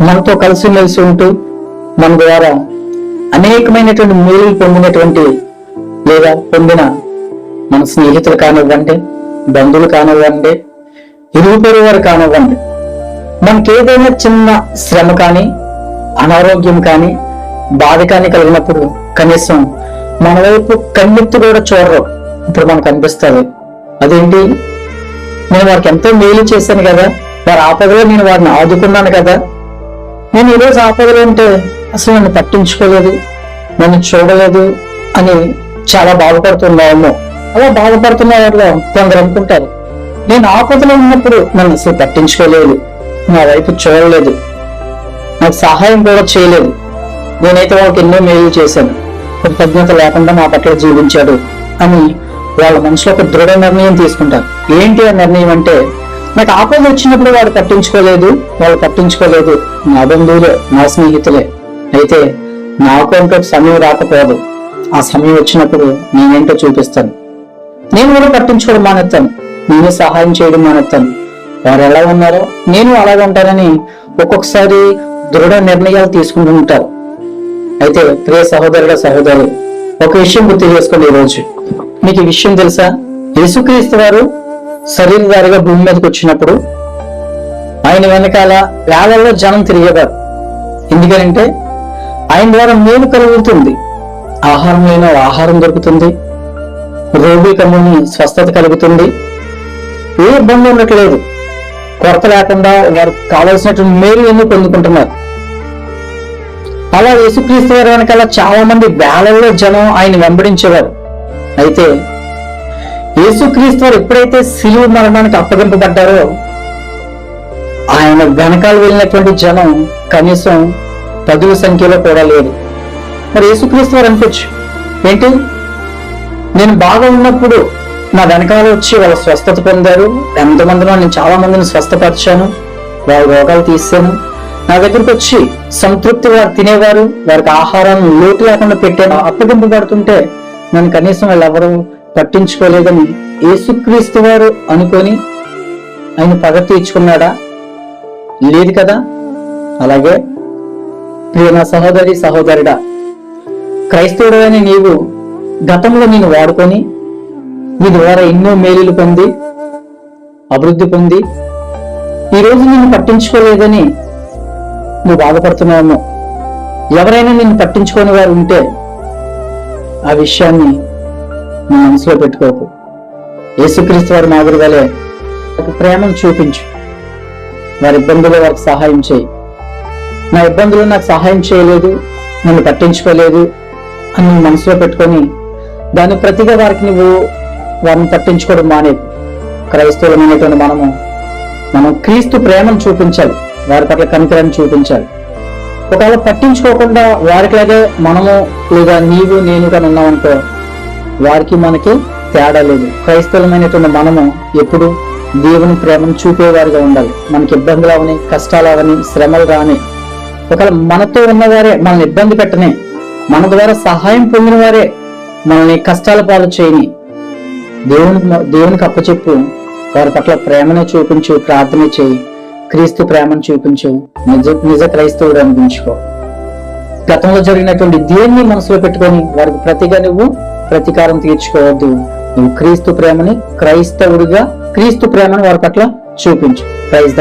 మనతో కలిసిమెలిసి ఉంటూ మన ద్వారా అనేకమైనటువంటి మేలు పొందినటువంటి లేదా పొందిన మన స్నేహితులు కానివ్వండి బంధువులు కానివ్వండి ఇరుగు పొరుగు వారు కానివ్వండి మనకి ఏదైనా చిన్న శ్రమ కానీ అనారోగ్యం కానీ బాధ కానీ కలిగినప్పుడు కనీసం మన వైపు కన్నెత్తి కూడా చూడరు. ఇప్పుడు మనకు అనిపిస్తుంది. అదేంటి? నేను వారికి ఎంతో మేలు చేశాను కదా. వారి ఆపదలో నేను వారిని ఆదుకున్నాను కదా. నేను ఈరోజు ఆపదలో ఉంటే అసలు నన్ను పట్టించుకోలేదు నన్ను చూడలేదు అని చాలా బాధపడుతున్నాము అలా బాధపడుతున్న వారిలో కొందరు అనుకుంటారు నేను ఆపదలో ఉన్నప్పుడు నన్ను అసలు పట్టించుకోలేదు నా వైపు చూడలేదు నాకు సహాయం కూడా చేయలేదు. నేనైతే వాళ్ళకి ఎన్నో మేలు చేశాను కృతజ్ఞత లేకుండా నా పట్ల జీవించాడు అని వాళ్ళ మనసులో ఒక దృఢ నిర్ణయం తీసుకుంటారు. ఏంటి ఆ నిర్ణయం అంటే నాకు ఆపద వచ్చినప్పుడు వాడు పట్టించుకోలేదు వాళ్ళు పట్టించుకోలేదు. నా బంధువులే నా స్నేహితులే. అయితే నాకు అంటూ సమయం రాకపోదు. ఆ సమయం వచ్చినప్పుడు నేనేంటో చూపిస్తాను. నేను కూడా పట్టించుకోవడం మానేస్తాను. నేను సహాయం చేయడం మానేస్తాను. వారు ఎలా ఉన్నారో నేను అలాగే ఉంటానని ఒక్కొక్కసారి దృఢ నిర్ణయాలు తీసుకుంటూ ఉంటారు. అయితే ప్రియ సహోదరుడ సహోదరు ఒక విషయం గుర్తు చేసుకోండి ఈరోజు. మీకు ఈ విషయం తెలుసా? యేసుక్రీస్తు వారు శరీరధారిగా భూమి మీదకి వచ్చినప్పుడు ఆయన వెనకాల వేలల్లో జనం తిరిగేవారు. ఎందుకంటే ఆయన ద్వారా మేలు కలుగుతుంది. ఆహారం లేని ఆహారం దొరుకుతుంది. రోగికముని స్వస్థత కలుగుతుంది. ఏ ఇబ్బంది ఉండట్లేదు. కొరత లేకుండా వారు కావలసినటువంటి మేలు ఎన్నో పొందుకుంటున్నారు. అలా యేసుక్రీస్తు వారి వెనకాల చాలా మంది వేలల్లో జనం ఆయన వెంబడించేవారు. అయితే యేసుక్రీస్తు వారు ఎప్పుడైతే శిలువ మరణానికి అప్పగింపబడ్డారో ఆయన వెనకాల వెళ్ళినటువంటి జనం కనీసం పదుల సంఖ్యలో కూడా లేదు మరి యేసుక్రీస్తు వారు అనుకోవచ్చు ఏంటి? నేను బాగా ఉన్నప్పుడు నా వెనకాల వచ్చి వాళ్ళు స్వస్థత పొందారు ఎంతమందిలో నేను చాలా మందిని స్వస్థపరిచాను వాళ్ళ రోగాలు తీసాను నా దగ్గరికి వచ్చి సంతృప్తి వారు తినేవారు వారికి ఆహారాన్ని లోటు లేకుండా పెట్టాను అప్పగింపబడుతుంటే నన్ను కనీసం వాళ్ళు ఎవరు పట్టించుకోలేదని యేసుక్రీస్తు వారు అనుకొని ఆయన పగ తీర్చుకున్నాడా? లేదు కదా? అలాగే ప్రియ నా సహోదరి సహోదరుడా క్రైస్తవుడు అని నీవు గతంలో నేను వాడుకొని నీ ద్వారా ఎన్నో మేలులు పొంది అభివృద్ధి పొంది ఈరోజు నిన్ను పట్టించుకోలేదని నువ్వు బాధపడుతున్నావు ఎవరైనా నిన్ను పట్టించుకోని వారు ఉంటే ఆ విషయాన్ని నీ మనసులో పెట్టుకోకు. యేసుక్రీస్తు వారి మాదిరిగాలే వారికి ప్రేమను చూపించు. వారి ఇబ్బందులు వారికి సహాయం చేయి. నా ఇబ్బందులు నాకు సహాయం చేయలేదు నన్ను పట్టించుకోలేదు అని మనసులో పెట్టుకొని దాని ప్రతిగా వారికి నువ్వు వారిని పట్టించుకోవడం మానేది క్రైస్తవులమైనటువంటి మనము మనం క్రీస్తు ప్రేమను చూపించాలి వారి పట్ల కనికరాన్ని చూపించాలి. ఒకవేళ పట్టించుకోకుండా వారికిలాగే మనము లేదా నీవు నేను కానీ ఉన్నామనుకో వారికి మనకి తేడా లేదు. క్రైస్తవులమైనటువంటి మనము ఎప్పుడు దేవుని ప్రేమను చూపేవారిగా ఉండాలి. మనకి ఇబ్బందులు అవని కష్టాలు అవని శ్రమలు రాని. ఒకవేళ మనతో ఉన్నవారే మనల్ని ఇబ్బంది పెట్టని మన ద్వారా సహాయం పొందిన వారే మనల్ని కష్టాల పాలు చేయని దేవుని దేవునికి అప్పచెప్పు వారి పట్ల ప్రేమను చూపించు ప్రార్థన చేయి. క్రీస్తు ప్రేమను చూపించు. నిజ నిజ క్రైస్తవుడు అనిపించుకో. గతంలో జరిగినటువంటి దేన్ని మనసులో పెట్టుకొని వారికి ప్రతిగా నువ్వు ప్రతీకారం తీర్చుకోవద్దు. నువ్వు క్రీస్తు ప్రేమని క్రైస్తవుడిగా క్రీస్తు ప్రేమను వారి పట్ల చూపించు. Praise the